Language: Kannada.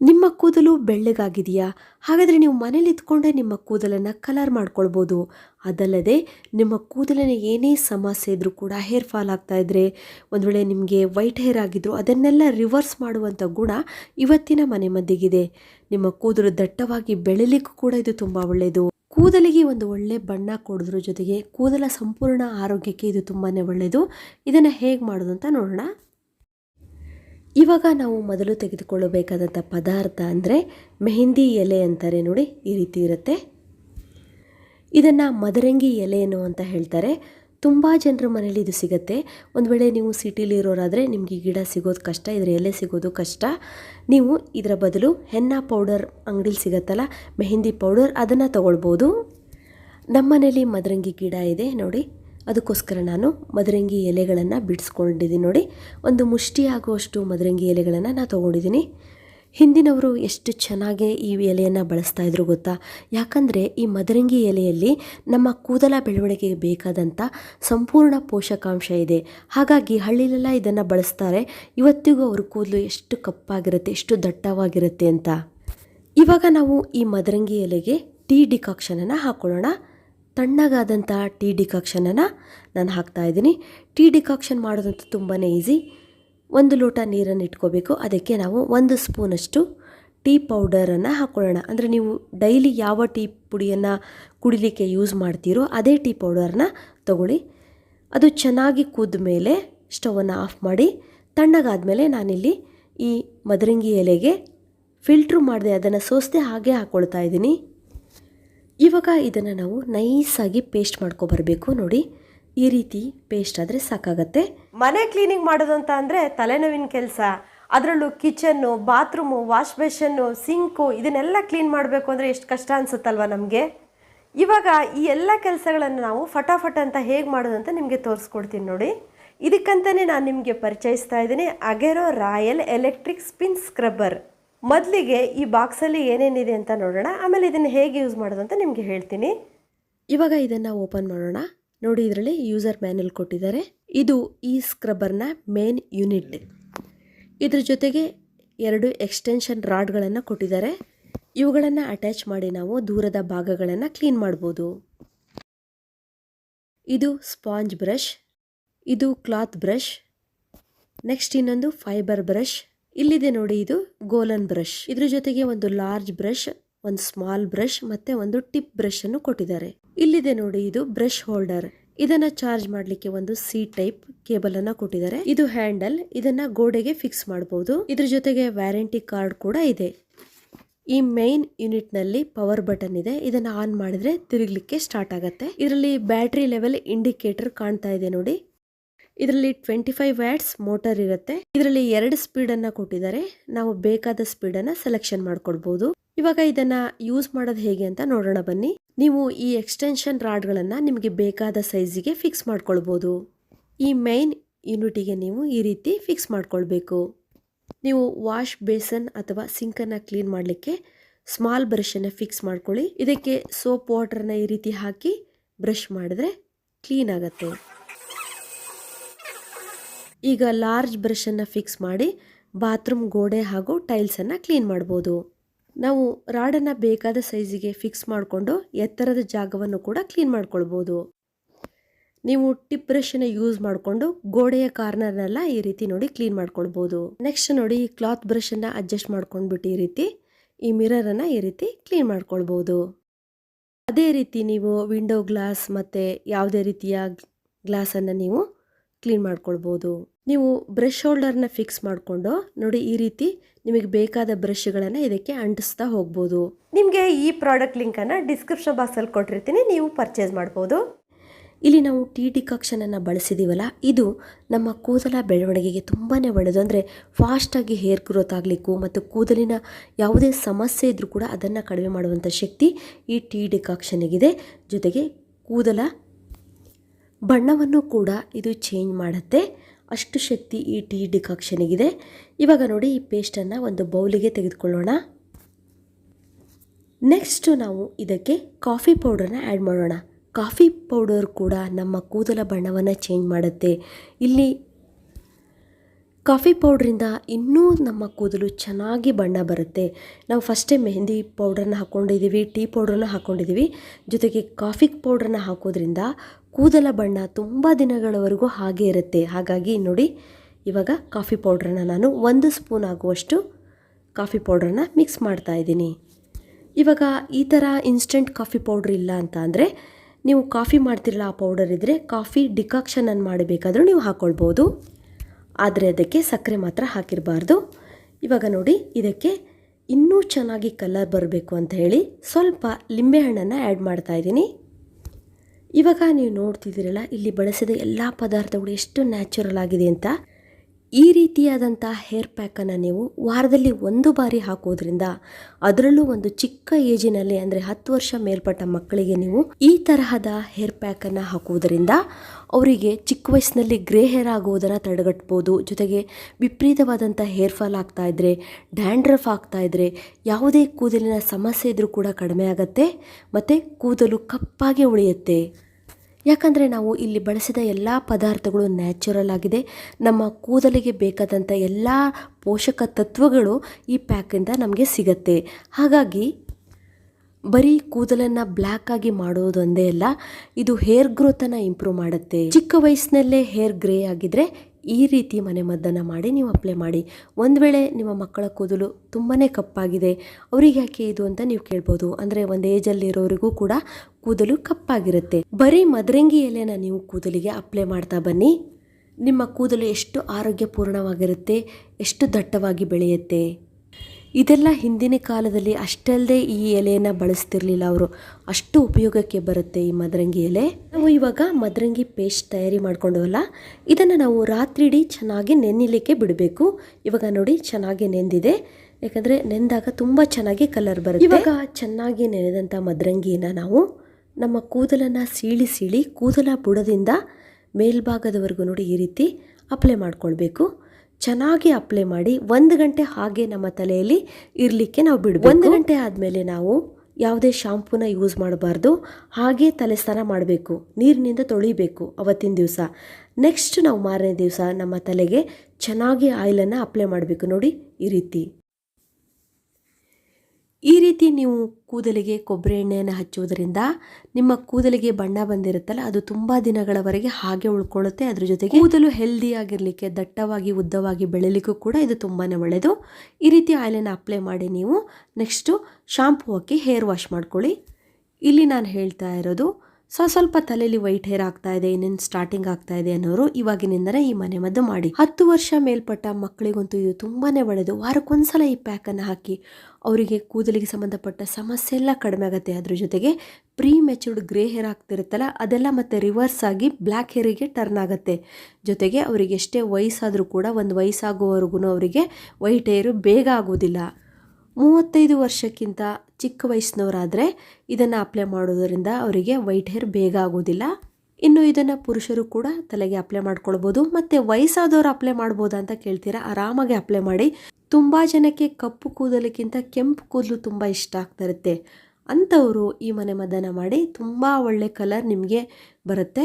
ನಿಮ್ಮ ಕೂದಲು ಬೆಳ್ಳಗಾಗಿದೆಯಾ? ಹಾಗಾದರೆ ನೀವು ಮನೇಲಿ ಇದ್ಕೊಂಡೇ ನಿಮ್ಮ ಕೂದಲನ್ನು ಕಲರ್ ಮಾಡ್ಕೊಳ್ಬೋದು. ಅದಲ್ಲದೆ ನಿಮ್ಮ ಕೂದಲಿನ ಏನೇ ಸಮಸ್ಯೆ ಇದ್ದರೂ ಕೂಡ ಹೇರ್ ಫಾಲ್ ಆಗ್ತಾ ಇದ್ದರೆ ಒಂದು ವೇಳೆ ನಿಮಗೆ ವೈಟ್ ಹೇರ್ ಆಗಿದ್ರು ಅದನ್ನೆಲ್ಲ ರಿವರ್ಸ್ ಮಾಡುವಂಥ ಗುಣ ಇವತ್ತಿನ ಮನೆ ಮದ್ದಿಗಿದೆ. ನಿಮ್ಮ ಕೂದಲು ದಟ್ಟವಾಗಿ ಬೆಳಿಲಿಕ್ಕೂ ಕೂಡ ಇದು ತುಂಬ ಒಳ್ಳೆಯದು ಕೂದಲಿಗೆ ಒಂದು ಒಳ್ಳೆ ಬಣ್ಣ ಕೊಡೋದ್ರ ಜೊತೆಗೆ ಕೂದಲ ಸಂಪೂರ್ಣ ಆರೋಗ್ಯಕ್ಕೆ ಇದು ತುಂಬಾ ಒಳ್ಳೆಯದು ಇದನ್ನು ಹೇಗೆ ಮಾಡೋದು ಅಂತ ನೋಡೋಣ. ಇವಾಗ ನಾವು ಮೊದಲು ತೆಗೆದುಕೊಳ್ಳಬೇಕಾದಂಥ ಪದಾರ್ಥ ಅಂದರೆ ಮೆಹಂದಿ ಎಲೆ ಅಂತಾರೆ ನೋಡಿ, ಈ ರೀತಿ ಇರುತ್ತೆ. ಇದನ್ನು ಮದರಂಗಿ ಎಲೆಯನ್ನು ಅಂತ ಹೇಳ್ತಾರೆ. ತುಂಬ ಜನರ ಮನೇಲಿ ಇದು ಸಿಗುತ್ತೆ. ಒಂದು ವೇಳೆ ನೀವು ಸಿಟಿಲಿ ಇರೋರಾದರೆ ನಿಮಗೆ ಗಿಡ ಸಿಗೋದು ಕಷ್ಟ, ಇದರ ಎಲೆ ಸಿಗೋದು ಕಷ್ಟ. ನೀವು ಇದರ ಬದಲು ಹೆನ್ನ ಪೌಡರ್ ಅಂಗಡಿಲಿ ಸಿಗತ್ತಲ್ಲ, ಮೆಹಂದಿ ಪೌಡರ್ ಅದನ್ನು ತಗೊಳ್ಬೋದು. ನಮ್ಮ ಮನೇಲಿ ಮದರಂಗಿ ಗಿಡ ಇದೆ ನೋಡಿ ಅದಕ್ಕೋಸ್ಕರ ನಾನು ಮದರಂಗಿ ಎಲೆಗಳನ್ನು ಬಿಡಿಸ್ಕೊಂಡಿದ್ದೀನಿ ನೋಡಿ. ಒಂದು ಮುಷ್ಟಿ ಆಗುವಷ್ಟು ಮದರಂಗಿ ಎಲೆಗಳನ್ನು ನಾನು ತೊಗೊಂಡಿದ್ದೀನಿ. ಹಿಂದಿನವರು ಎಷ್ಟು ಚೆನ್ನಾಗಿ ಈ ಎಲೆಯನ್ನು ಬಳಸ್ತಾ ಇದ್ರು ಗೊತ್ತಾ? ಯಾಕಂದರೆ ಈ ಮದರಂಗಿ ಎಲೆಯಲ್ಲಿ ನಮ್ಮ ಕೂದಲ ಬೆಳವಣಿಗೆಗೆ ಬೇಕಾದಂಥ ಸಂಪೂರ್ಣ ಪೋಷಕಾಂಶ ಇದೆ. ಹಾಗಾಗಿ ಹಳ್ಳಿಲೆಲ್ಲ ಇದನ್ನು ಬಳಸ್ತಾರೆ. ಇವತ್ತಿಗೂ ಅವ್ರ ಕೂದಲು ಎಷ್ಟು ಕಪ್ಪಾಗಿರುತ್ತೆ, ಎಷ್ಟು ದಟ್ಟವಾಗಿರುತ್ತೆ ಅಂತ. ಇವಾಗ ನಾವು ಈ ಮದರಂಗಿ ಎಲೆಗೆ ಟೀ ಡಿಕಾಕ್ಷನನ್ನು ಹಾಕ್ಕೊಳ್ಳೋಣ ತಣ್ಣಗಾದಂಥ ಟೀ ಡಿಕಾಕ್ಷನನ್ನು ನಾನು ಹಾಕ್ತಾ ಇದ್ದೀನಿ. ಟೀ ಡಿಕಾಕ್ಷನ್ ಮಾಡೋದಂತೂ ತುಂಬಾ ಈಸಿ. ಒಂದು ಲೋಟ ನೀರನ್ನು ಇಟ್ಕೋಬೇಕು. ಅದಕ್ಕೆ ನಾವು ಒಂದು ಸ್ಪೂನಷ್ಟು ಟೀ ಪೌಡರನ್ನು ಹಾಕ್ಕೊಳ್ಳೋಣ. ಅಂದರೆ ನೀವು ಡೈಲಿ ಯಾವ ಟೀ ಪುಡಿಯನ್ನು ಕುಡಿಲಿಕ್ಕೆ ಯೂಸ್ ಮಾಡ್ತೀರೋ ಅದೇ ಟೀ ಪೌಡರನ್ನು ತಗೊಳ್ಳಿ. ಅದು ಚೆನ್ನಾಗಿ ಕುದ್ದ ಮೇಲೆ ಸ್ಟವನ್ನು ಆಫ್ ಮಾಡಿ ತಣ್ಣಗಾದಮೇಲೆ ನಾನಿಲ್ಲಿ ಈ ಮದರಂಗಿ ಎಲೆಗೆ ಫಿಲ್ಟ್ರು ಮಾಡಿದೆ ಅದನ್ನು ಸೋಸದೆ ಹಾಗೆ ಹಾಕ್ಕೊಳ್ತಾ ಇದ್ದೀನಿ. ಇವಾಗ ಇದನ್ನು ನಾವು ನೈಸಾಗಿ ಪೇಸ್ಟ್ ಮಾಡ್ಕೊಬರ್ಬೇಕು ನೋಡಿ, ಈ ರೀತಿ ಪೇಸ್ಟ್ ಆದರೆ ಸಾಕಾಗತ್ತೆ. ಮನೆ ಕ್ಲೀನಿಂಗ್ ಮಾಡೋದು ಅಂತ ಅಂದರೆ ತಲೆನೋವಿನ ಕೆಲಸ. ಅದರಲ್ಲೂ kitchen bathroom wash basin sink ಇದನ್ನೆಲ್ಲ ಕ್ಲೀನ್ ಮಾಡಬೇಕು ಅಂದರೆ ಎಷ್ಟು ಕಷ್ಟ ಅನಿಸುತ್ತಲ್ವ ನಮಗೆ? ಇವಾಗ ಈ ಎಲ್ಲ ಕೆಲಸಗಳನ್ನು ನಾವು ಫಟಾಫಟ್ ಅಂತ ಹೇಗೆ ಮಾಡೋದು ಅಂತ ನಿಮಗೆ ತೋರಿಸ್ಕೊಡ್ತೀನಿ ನೋಡಿ. ಇದಕ್ಕಂತಲೇ ನಾನು ನಿಮಗೆ ಪರಿಚಯಿಸ್ತಾ ಇದ್ದೀನಿ. Agaro royal electric spin scrubber. ಮೊದಲಿಗೆ ಈ ಬಾಕ್ಸಲ್ಲಿ ಏನೇನಿದೆ ಅಂತ ನೋಡೋಣ. ಆಮೇಲೆ ಇದನ್ನು ಹೇಗೆ ಯೂಸ್ ಮಾಡೋದು ಅಂತ ನಿಮಗೆ ಹೇಳ್ತೀನಿ. ಇವಾಗ ಇದನ್ನು ಓಪನ್ ಮಾಡೋಣ. ನೋಡಿ ಇದರಲ್ಲಿ ಯೂಸರ್ ಮ್ಯಾನ್ಯಲ್ ಕೊಟ್ಟಿದ್ದಾರೆ. ಇದು ಈ ಸ್ಕ್ರಬ್ಬರ್ನ ಮೇನ್ ಯೂನಿಟ್ ಇದ್ರ ಜೊತೆಗೆ ಎರಡು ಎಕ್ಸ್ಟೆನ್ಷನ್ ರಾಡ್ಗಳನ್ನು ಕೊಟ್ಟಿದ್ದಾರೆ. ಇವುಗಳನ್ನು ಅಟ್ಯಾಚ್ ಮಾಡಿ ನಾವು ದೂರದ ಭಾಗಗಳನ್ನು ಕ್ಲೀನ್ ಮಾಡ್ಬೋದು. ಇದು ಸ್ಪಾಂಜ್ ಬ್ರಷ್ ಇದು ಕ್ಲಾತ್ ಬ್ರಷ್ ನೆಕ್ಸ್ಟ್ ಇನ್ನೊಂದು ಫೈಬರ್ ಬ್ರಷ್ ಇಲ್ಲಿದೆ ನೋಡಿ, ಇದು ಗೋಲನ್ ಬ್ರಷ್. ಇದ್ರ ಜೊತೆಗೆ ಒಂದು ಲಾರ್ಜ್ ಬ್ರಷ್, ಒಂದು ಸ್ಮಾಲ್ ಬ್ರಷ್ ಮತ್ತೆ ಒಂದು ಟಿಪ್ ಬ್ರಷ್ ಅನ್ನು ಕೊಟ್ಟಿದ್ದಾರೆ. ಇಲ್ಲಿದೆ ನೋಡಿ, ಇದು ಬ್ರಷ್ ಹೋಲ್ಡರ್. ಇದನ್ನ ಚಾರ್ಜ್ ಮಾಡ್ಲಿಕ್ಕೆ ಒಂದು ಸಿ ಟೈಪ್ ಕೇಬಲ್ ಅನ್ನ ಕೊಟ್ಟಿದ್ದಾರೆ. ಇದು ಹ್ಯಾಂಡಲ್. ಇದನ್ನ ಗೋಡೆಗೆ ಫಿಕ್ಸ್ ಮಾಡಬಹುದು ಇದ್ರ ಜೊತೆಗೆ ವ್ಯಾರಂಟಿ ಕಾರ್ಡ್ ಕೂಡ ಇದೆ. ಈ ಮೇನ್ ಯೂನಿಟ್ನಲ್ಲಿ ಪವರ್ ಬಟನ್ ಇದೆ. ಇದನ್ನ ಆನ್ ಮಾಡಿದ್ರೆ ತಿರುಗ್ಲಿಕ್ಕೆ ಸ್ಟಾರ್ಟ್ ಆಗುತ್ತೆ. ಇದರಲ್ಲಿ ಬ್ಯಾಟರಿ ಲೆವೆಲ್ ಇಂಡಿಕೇಟರ್ ಕಾಣ್ತಾ ಇದೆ ನೋಡಿ. ಇದರಲ್ಲಿ ಟ್ವೆಂಟಿ ಫೈವ್ ವ್ಯಾಟ್ಸ್ ಮೋಟರ್ ಇರುತ್ತೆ. ಇದರಲ್ಲಿ ಎರಡು ಸ್ಪೀಡ್ ಅನ್ನ ಕೊಟ್ಟಿದ್ದಾರೆ. ನಾವು ಬೇಕಾದ ಸ್ಪೀಡ್ ಅನ್ನ ಸೆಲೆಕ್ಷನ್ ಮಾಡ್ಕೊಳ್ಬಹುದು ಇವಾಗ ಇದನ್ನ ಯೂಸ್ ಮಾಡೋದು ಹೇಗೆ ಅಂತ ನೋಡೋಣ ಬನ್ನಿ. ನೀವು ಈ ಎಕ್ಸ್ಟೆನ್ಷನ್ ರಾಡ್ಗಳನ್ನು ನಿಮಗೆ ಬೇಕಾದ ಸೈಜಿಗೆ ಫಿಕ್ಸ್ ಮಾಡ್ಕೊಳ್ಬೋದು. ಈ ಮೈನ್ ಯೂನಿಟಿಗೆ ನೀವು ಈ ರೀತಿ ಫಿಕ್ಸ್ ಮಾಡ್ಕೊಳ್ಬೇಕು. ನೀವು ವಾಶ್ ಬೇಸನ್ ಅಥವಾ ಸಿಂಕನ್ನು ಕ್ಲೀನ್ ಮಾಡಲಿಕ್ಕೆ ಸ್ಮಾಲ್ ಬ್ರಷನ್ನು ಫಿಕ್ಸ್ ಮಾಡ್ಕೊಳ್ಳಿ. ಇದಕ್ಕೆ ಸೋಪ್ ವಾಟರ್ನ ಈ ರೀತಿ ಹಾಕಿ ಬ್ರಷ್ ಮಾಡಿದ್ರೆ ಕ್ಲೀನ್ ಆಗುತ್ತೆ. ಈಗ ಲಾರ್ಜ್ ಬ್ರಷನ್ನು ಫಿಕ್ಸ್ ಮಾಡಿ ಬಾತ್ರೂಮ್ ಗೋಡೆ ಹಾಗೂ ಟೈಲ್ಸನ್ನು ಕ್ಲೀನ್ ಮಾಡ್ಬೋದು. ನಾವು ರಾಡನ್ನು ಬೇಕಾದ ಸೈಜಿಗೆ ಫಿಕ್ಸ್ ಮಾಡಿಕೊಂಡು ಎತ್ತರದ ಜಾಗವನ್ನು ಕೂಡ ಕ್ಲೀನ್ ಮಾಡ್ಕೊಳ್ಬೋದು. ನೀವು ಟಿಪ್ ಬ್ರಷನ್ನು ಯೂಸ್ ಮಾಡಿಕೊಂಡು ಗೋಡೆಯ ಕಾರ್ನರ್ನೆಲ್ಲ ಈ ರೀತಿ ನೋಡಿ ಕ್ಲೀನ್ ಮಾಡ್ಕೊಳ್ಬೋದು. ನೆಕ್ಸ್ಟ್ ನೋಡಿ ಈ ಕ್ಲಾತ್ ಬ್ರಷನ್ನು ಅಡ್ಜಸ್ಟ್ ಮಾಡ್ಕೊಂಡ್ಬಿಟ್ಟು ಈ ರೀತಿ ಈ ಮಿರರನ್ನು ಈ ರೀತಿ ಕ್ಲೀನ್ ಮಾಡ್ಕೊಳ್ಬೋದು. ಅದೇ ರೀತಿ ನೀವು ವಿಂಡೋ ಗ್ಲಾಸ್ ಮತ್ತು ಯಾವುದೇ ರೀತಿಯ ಗ್ಲಾಸನ್ನು ನೀವು ಕ್ಲೀನ್ ಮಾಡ್ಕೊಳ್ಬೋದು. ನೀವು ಬ್ರಷ್ ಹೋಲ್ಡರ್ನ ಫಿಕ್ಸ್ ಮಾಡಿಕೊಂಡು ನೋಡಿ ಈ ರೀತಿ ನಿಮಗೆ ಬೇಕಾದ ಬ್ರಷ್ಗಳನ್ನು ಇದಕ್ಕೆ ಅಂಟಿಸ್ತಾ ಹೋಗ್ಬೋದು. ನಿಮಗೆ ಈ ಪ್ರಾಡಕ್ಟ್ ಲಿಂಕನ್ನು ಡಿಸ್ಕ್ರಿಪ್ಷನ್ ಬಾಕ್ಸಲ್ಲಿ ಕೊಟ್ಟಿರ್ತೀನಿ, ನೀವು ಪರ್ಚೇಸ್ ಮಾಡ್ಬೋದು. ಇಲ್ಲಿ ನಾವು ಟಿ ಡಿಕಾಕ್ಷನನ್ನು ಬಳಸಿದ್ದೀವಲ್ಲ ಇದು ನಮ್ಮ ಕೂದಲ ಬೆಳವಣಿಗೆಗೆ ತುಂಬಾ ಒಳ್ಳೆಯದು. ಅಂದರೆ ಫಾಸ್ಟಾಗಿ ಹೇರ್ ಗ್ರೋತ್ ಆಗಲಿಕ್ಕೂ ಮತ್ತು ಕೂದಲಿನ ಯಾವುದೇ ಸಮಸ್ಯೆ ಇದ್ದರೂ ಕೂಡ ಅದನ್ನು ಕಡಿಮೆ ಮಾಡುವಂಥ ಶಕ್ತಿ ಈ ಟಿ ಡಿಕಾಕ್ಷನಿಗಿದೆ ಜೊತೆಗೆ ಕೂದಲ ಬಣ್ಣವನ್ನು ಕೂಡ ಇದು ಚೇಂಜ್ ಮಾಡುತ್ತೆ. ಅಷ್ಟು ಶಕ್ತಿ ಈ ಟೀ ಡಿಕಾಕ್ಷನಿಗಿದೆ. ಇವಾಗ ನೋಡಿ ಈ ಪೇಸ್ಟನ್ನು ಒಂದು ಬೌಲಿಗೆ ತೆಗೆದುಕೊಳ್ಳೋಣ. ನೆಕ್ಸ್ಟು ನಾವು ಇದಕ್ಕೆ ಕಾಫಿ ಪೌಡರ್ನ ಆ್ಯಡ್ ಮಾಡೋಣ. ಕಾಫಿ ಪೌಡರ್ ಕೂಡ ನಮ್ಮ ಕೂದಲ ಬಣ್ಣವನ್ನು ಚೇಂಜ್ ಮಾಡುತ್ತೆ. ಇಲ್ಲಿ ಕಾಫಿ ಪೌಡ್ರಿಂದ ಇನ್ನೂ ನಮ್ಮ ಕೂದಲು ಚೆನ್ನಾಗಿ ಬಣ್ಣ ಬರುತ್ತೆ. ನಾವು ಫಸ್ಟೇ ಮೆಹಂದಿ ಪೌಡ್ರನ್ನ ಹಾಕ್ಕೊಂಡಿದ್ದೀವಿ ಟೀ ಪೌಡ್ರನ್ನ ಹಾಕ್ಕೊಂಡಿದ್ದೀವಿ ಜೊತೆಗೆ ಕಾಫಿ ಪೌಡ್ರನ್ನ ಹಾಕೋದ್ರಿಂದ ಕೂದಲ ಬಣ್ಣ ತುಂಬ ದಿನಗಳವರೆಗೂ ಹಾಗೆ ಇರುತ್ತೆ. ಹಾಗಾಗಿ ನೋಡಿ, ಇವಾಗ ಕಾಫಿ ಪೌಡ್ರನ್ನ ನಾನು ಒಂದು ಸ್ಪೂನ್ ಆಗುವಷ್ಟು ಕಾಫಿ ಪೌಡ್ರನ್ನ ಮಿಕ್ಸ್ ಮಾಡ್ತಾ ಇದ್ದೀನಿ. ಇವಾಗ ಈ ಥರ ಇನ್ಸ್ಟೆಂಟ್ ಕಾಫಿ ಪೌಡ್ರ್ ಇಲ್ಲ ಅಂತ ಅಂದರೆ, ನೀವು ಕಾಫಿ ಮಾಡ್ತಿರಲ್ಲ ಆ ಪೌಡರ್ ಇದ್ದರೆ ಕಾಫಿ ಡಿಕಾಕ್ಷನನ್ನು ಮಾಡಬೇಕಾದ್ರೂ ನೀವು ಹಾಕ್ಕೊಳ್ಬೋದು ಆದರೆ ಅದಕ್ಕೆ ಸಕ್ಕರೆ ಮಾತ್ರ ಹಾಕಿರಬಾರ್ದು. ಇವಾಗ ನೋಡಿ, ಇದಕ್ಕೆ ಇನ್ನೂ ಚೆನ್ನಾಗಿ ಕಲರ್ ಬರಬೇಕು ಅಂತ ಹೇಳಿ ಸ್ವಲ್ಪ ಲಿಂಬೆಹಣ್ಣನ್ನು ಆ್ಯಡ್ ಮಾಡ್ತಾ ಇದ್ದೀನಿ. ಇವಾಗ ನೀವು ನೋಡ್ತಿದ್ದೀರಲ್ಲ, ಇಲ್ಲಿ ಬಳಸಿದ ಎಲ್ಲ ಪದಾರ್ಥಗಳು ಎಷ್ಟು ನ್ಯಾಚುರಲ್ ಆಗಿದೆ ಅಂತ. ಈ ರೀತಿಯಾದಂಥ ಹೇರ್ ಪ್ಯಾಕನ್ನು ನೀವು ವಾರದಲ್ಲಿ ಒಂದು ಬಾರಿ ಹಾಕೋದ್ರಿಂದ ಅದರಲ್ಲೂ ಒಂದು ಚಿಕ್ಕ ಏಜಿನಲ್ಲಿ ಅಂದರೆ ಹತ್ತು ವರ್ಷ ಮೇಲ್ಪಟ್ಟ ಮಕ್ಕಳಿಗೆ ನೀವು ಈ ತರಹದ ಹೇರ್ ಪ್ಯಾಕನ್ನು ಹಾಕುವುದರಿಂದ ಅವರಿಗೆ ಚಿಕ್ಕ ವಯಸ್ಸಿನಲ್ಲಿ ಗ್ರೇ ಹೇರ್ ಆಗುವುದನ್ನು ತಡೆಗಟ್ಬೋದು. ಜೊತೆಗೆ ವಿಪರೀತವಾದಂಥ ಹೇರ್ ಫಾಲ್ ಆಗ್ತಾ ಇದ್ದರೆ ಡ್ಯಾಂಡ್ರಫ್ ಆಗ್ತಾ ಇದ್ದರೆ ಯಾವುದೇ ಕೂದಲಿನ ಸಮಸ್ಯೆ ಇದ್ದರೂ ಕೂಡ ಕಡಿಮೆ ಆಗುತ್ತೆ, ಮತ್ತು ಕೂದಲು ಕಪ್ಪಾಗಿ ಉಳಿಯುತ್ತೆ. ಯಾಕಂದರೆ ನಾವು ಇಲ್ಲಿ ಬಳಸಿದ ಎಲ್ಲ ಪದಾರ್ಥಗಳು ನ್ಯಾಚುರಲ್ ಆಗಿದೆ. ನಮ್ಮ ಕೂದಲಿಗೆ ಬೇಕಾದಂಥ ಎಲ್ಲ ಪೋಷಕ ತತ್ವಗಳು ಈ ಪ್ಯಾಕಿಂದ ನಮಗೆ ಸಿಗತ್ತೆ. ಹಾಗಾಗಿ ಬರೀ ಕೂದಲನ್ನು ಬ್ಲ್ಯಾಕ್ ಆಗಿ ಮಾಡೋದೊಂದೇ ಅಲ್ಲ, ಇದು ಹೇರ್ ಗ್ರೋತನ್ನು ಇಂಪ್ರೂವ್ ಮಾಡುತ್ತೆ. ಚಿಕ್ಕ ವಯಸ್ಸಿನಲ್ಲೇ ಹೇರ್ ಗ್ರೇ ಆಗಿದ್ರೆ ಈ ರೀತಿ ಮನೆ ಮದ್ದನ್ನು ಮಾಡಿ ನೀವು ಅಪ್ಲೈ ಮಾಡಿ. ಒಂದು ವೇಳೆ ನಿಮ್ಮ ಮಕ್ಕಳ ಕೂದಲು ತುಂಬಾ ಕಪ್ಪಾಗಿದೆ, ಅವ್ರಿಗೆ ಯಾಕೆ ಇದು ಅಂತ ನೀವು ಕೇಳ್ಬೋದು. ಅಂದರೆ ಒಂದು ಏಜಲ್ಲಿರೋರಿಗೂ ಕೂಡ ಕೂದಲು ಕಪ್ಪಾಗಿರುತ್ತೆ. ಬರೀ ಮದರಂಗಿ ಎಲೆನ ನೀವು ಕೂದಲಿಗೆ ಅಪ್ಲೈ ಮಾಡ್ತಾ ಬನ್ನಿ. ನಿಮ್ಮ ಕೂದಲು ಎಷ್ಟು ಆರೋಗ್ಯಪೂರ್ಣವಾಗಿರುತ್ತೆ, ಎಷ್ಟು ದಟ್ಟವಾಗಿ ಬೆಳೆಯುತ್ತೆ. ಇದೆಲ್ಲ ಹಿಂದಿನ ಕಾಲದಲ್ಲಿ ಅಷ್ಟಲ್ಲದೆ ಈ ಎಲೆಯನ್ನು ಬಳಸ್ತಿರ್ಲಿಲ್ಲ ಅವರು. ಅಷ್ಟು ಉಪಯೋಗಕ್ಕೆ ಬರುತ್ತೆ ಈ ಮದರಂಗಿ ಎಲೆ. ನಾವು ಇವಾಗ ಮದರಂಗಿ ಪೇಸ್ಟ್ ತಯಾರಿ ಮಾಡ್ಕೊಂಡವಲ್ಲ, ಇದನ್ನು ನಾವು ರಾತ್ರಿ ಇಡೀ ಚೆನ್ನಾಗಿ ನೆನಿಲಿಕ್ಕೆ ಬಿಡಬೇಕು. ಇವಾಗ ನೋಡಿ ಚೆನ್ನಾಗಿ ನೆಂದಿದೆ. ಯಾಕಂದರೆ ನೆಂದಾಗ ತುಂಬ ಚೆನ್ನಾಗಿ ಕಲರ್ ಬರುತ್ತೆ. ಇವಾಗ ಚೆನ್ನಾಗಿ ನೆನೆದಂಥ ಮದರಂಗಿಯನ್ನು ನಾವು ನಮ್ಮ ಕೂದಲನ್ನು ಸೀಳಿ ಸೀಳಿ ಕೂದಲ ಬುಡದಿಂದ ಮೇಲ್ಭಾಗದವರೆಗೂ ನೋಡಿ ಈ ರೀತಿ ಅಪ್ಲೈ ಮಾಡ್ಕೊಳ್ಬೇಕು. ಚೆನ್ನಾಗಿ ಅಪ್ಲೈ ಮಾಡಿ ಒಂದು ಗಂಟೆ ಹಾಗೆ ನಮ್ಮ ತಲೆಯಲ್ಲಿ ಇರಲಿಕ್ಕೆ ನಾವು ಬಿಡಬೇಕು. ಒಂದು ಗಂಟೆ ಆದಮೇಲೆ ನಾವು ಯಾವುದೇ ಶಾಂಪೂನ ಯೂಸ್ ಮಾಡಬಾರ್ದು. ಹಾಗೆ ತಲೆ ಸ್ನಾನ ಮಾಡಬೇಕು. ನೀರಿನಿಂದ ತೊಳಿಬೇಕು ಅವತ್ತಿನ ದಿವಸ. ನೆಕ್ಸ್ಟ್ ನಾವು ಮಾರನೇ ದಿವಸ ನಮ್ಮ ತಲೆಗೆ ಚೆನ್ನಾಗಿ ಆಯಿಲನ್ನು ಅಪ್ಲೈ ಮಾಡಬೇಕು. ನೋಡಿ ಈ ರೀತಿ. ಈ ರೀತಿ ನೀವು ಕೂದಲಿಗೆ ಕೊಬ್ಬರಿ ಎಣ್ಣೆಯನ್ನು ಹಚ್ಚುವುದರಿಂದ ನಿಮ್ಮ ಕೂದಲಿಗೆ ಬಣ್ಣ ಬಂದಿರುತ್ತಲ್ಲ, ಅದು ತುಂಬ ದಿನಗಳವರೆಗೆ ಹಾಗೆ ಉಳ್ಕೊಳ್ಳುತ್ತೆ. ಅದ್ರ ಜೊತೆಗೆ ಕೂದಲು ಹೆಲ್ದಿ ಆಗಿರಲಿಕ್ಕೆ, ದಟ್ಟವಾಗಿ, ಉದ್ದವಾಗಿ ಬೆಳಿಲಿಕ್ಕೂ ಕೂಡ ಇದು ತುಂಬಾ ಒಳ್ಳೆಯದು ಈ ರೀತಿ ಆಯಿಲನ್ನು ಅಪ್ಲೈ ಮಾಡಿ ನೀವು ನೆಕ್ಸ್ಟು ಶಾಂಪು ಹಾಕಿ ಹೇರ್ ವಾಶ್ ಮಾಡ್ಕೊಳ್ಳಿ. ಇಲ್ಲಿ ನಾನು ಹೇಳ್ತಾ ಇರೋದು ಸ್ವ ಸ್ವಲ್ಪ ತಲೆಯಲ್ಲಿ ವೈಟ್ ಹೇರ್ ಆಗ್ತಾ ಇದೆ, ಇನ್ನೇನು ಸ್ಟಾರ್ಟಿಂಗ್ ಆಗ್ತಾ ಇದೆ ಅನ್ನೋರು ಇವಾಗಿನಿಂದನೇ ಈ ಮನೆ ಮದ್ದು ಮಾಡಿ. ಹತ್ತು ವರ್ಷ ಮೇಲ್ಪಟ್ಟ ಮಕ್ಕಳಿಗಂತೂ ಇದು ತುಂಬಾನೇ ಒಳ್ಳೆಯದು ವಾರಕ್ಕೊಂದ್ಸಲ ಈ ಪ್ಯಾಕನ್ನು ಹಾಕಿ ಅವರಿಗೆ ಕೂದಲಿಗೆ ಸಂಬಂಧಪಟ್ಟ ಸಮಸ್ಯೆ ಎಲ್ಲ ಕಡಿಮೆ ಆಗುತ್ತೆ. ಅದ್ರ ಜೊತೆಗೆ ಪ್ರೀ ಮೆಚೂರ್ಡ್ ಗ್ರೇ ಹೇರ್ ಆಗ್ತಿರುತ್ತಲ್ಲ, ಅದೆಲ್ಲ ಮತ್ತೆ ರಿವರ್ಸ್ ಆಗಿ ಬ್ಲ್ಯಾಕ್ ಹೇರಿಗೆ ಟರ್ನ್ ಆಗುತ್ತೆ. ಜೊತೆಗೆ ಅವರಿಗೆ ಎಷ್ಟೇ ವಯಸ್ಸಾದರೂ ಕೂಡ ಒಂದು ವಯಸ್ಸಾಗುವವರೆಗೂ ಅವರಿಗೆ ವೈಟ್ ಹೇರು ಬೇಗ ಆಗೋದಿಲ್ಲ ಮೂವತ್ತೈದು ವರ್ಷಕ್ಕಿಂತ ಚಿಕ್ಕ ವಯಸ್ಸಿನವರಾದರೆ ಇದನ್ನು ಅಪ್ಲೈ ಮಾಡೋದರಿಂದ ಅವರಿಗೆ ವೈಟ್ ಹೇರ್ ಬೇಗ ಆಗೋದಿಲ್ಲ. ಇನ್ನು ಇದನ್ನು ಪುರುಷರು ಕೂಡ ತಲೆಗೆ ಅಪ್ಲೈ ಮಾಡ್ಕೊಳ್ಬೋದು. ಮತ್ತು ವಯಸ್ಸಾದವರು ಅಪ್ಲೈ ಮಾಡ್ಬೋದಾ ಅಂತ ಕೇಳ್ತೀರಾ, ಆರಾಮಾಗಿ ಅಪ್ಲೈ ಮಾಡಿ. ತುಂಬ ಜನಕ್ಕೆ ಕಪ್ಪು ಕೂದಲಕ್ಕಿಂತ ಕೆಂಪು ಕೂದಲು ತುಂಬ ಇಷ್ಟ ಆಗ್ತಾ ಇರುತ್ತೆ. ಅಂಥವರು ಈ ಮನೆ ಮದ್ದನ್ನು ಮಾಡಿ ತುಂಬ ಒಳ್ಳೆ ಕಲರ್ ನಿಮಗೆ ಬರುತ್ತೆ.